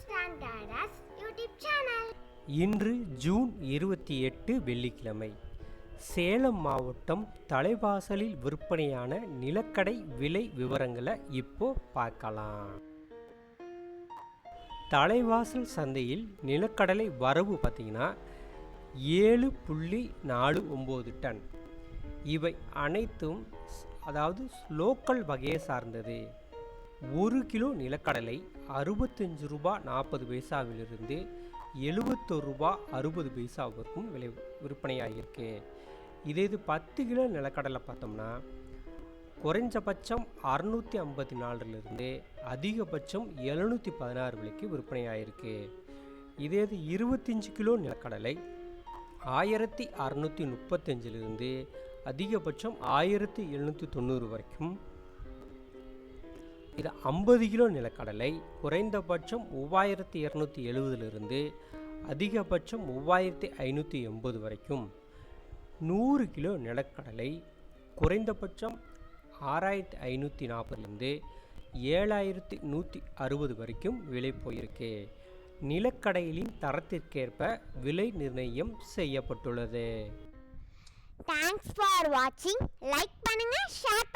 Standard YouTube channel. இன்று June இருபத்தி எட்டு வெள்ளிக்கிழமை. சேலம் மாவட்டம் தலைவாசலில் விற்பனையான நிலக்கடை விலை விவரங்களை இப்போ பார்க்கலாம். தலைவாசல் சந்தையில் நிலக்கடலை வரவு பார்த்தீங்கன்னா ஏழு புள்ளி நாலு ஒம்பது டன். இவை அனைத்தும் அதாவது லோக்கல் வகையை சார்ந்தது. ஒரு கிலோ நிலக்கடலை அறுபத்தஞ்சு ரூபா நாற்பது பைசாவிலிருந்து எழுபத்தொரு ரூபா அறுபது பைசா வரைக்கும் விலை விற்பனையாகிருக்கு இதே இது பத்து கிலோ நிலக்கடலை பார்த்தோம்னா குறைஞ்சபட்சம் அறுநூற்றி ஐம்பத்தி நாலுலேருந்து அதிகபட்சம் எழுநூற்றி பதினாறு விலைக்கு விற்பனையாயிருக்கு. இதே இது இருபத்தஞ்சு கிலோ நிலக்கடலை ஆயிரத்தி அறநூற்றி முப்பத்தஞ்சிலிருந்து அதிகபட்சம் ஆயிரத்தி எழுநூற்றி தொண்ணூறு வரைக்கும் இது ஐம்பது கிலோ நிலக்கடலை குறைந்தபட்சம் மூவாயிரத்தி இரநூத்தி எழுபதுலேருந்து அதிகபட்சம் மூவாயிரத்தி ஐநூற்றி எண்பது வரைக்கும். நூறு கிலோ நிலக்கடலை குறைந்தபட்சம் ஆறாயிரத்தி ஐநூற்றி நாற்பதுலேருந்து ஏழாயிரத்தி நூற்றி அறுபது வரைக்கும் விலை போயிருக்கு. நிலக்கடையிலின் தரத்திற்கேற்ப விலை நிர்ணயம் செய்யப்பட்டுள்ளது. தேங்க்ஸ் ஃபார் வாட்சிங் லைக் பண்ணுங்க ஷேர்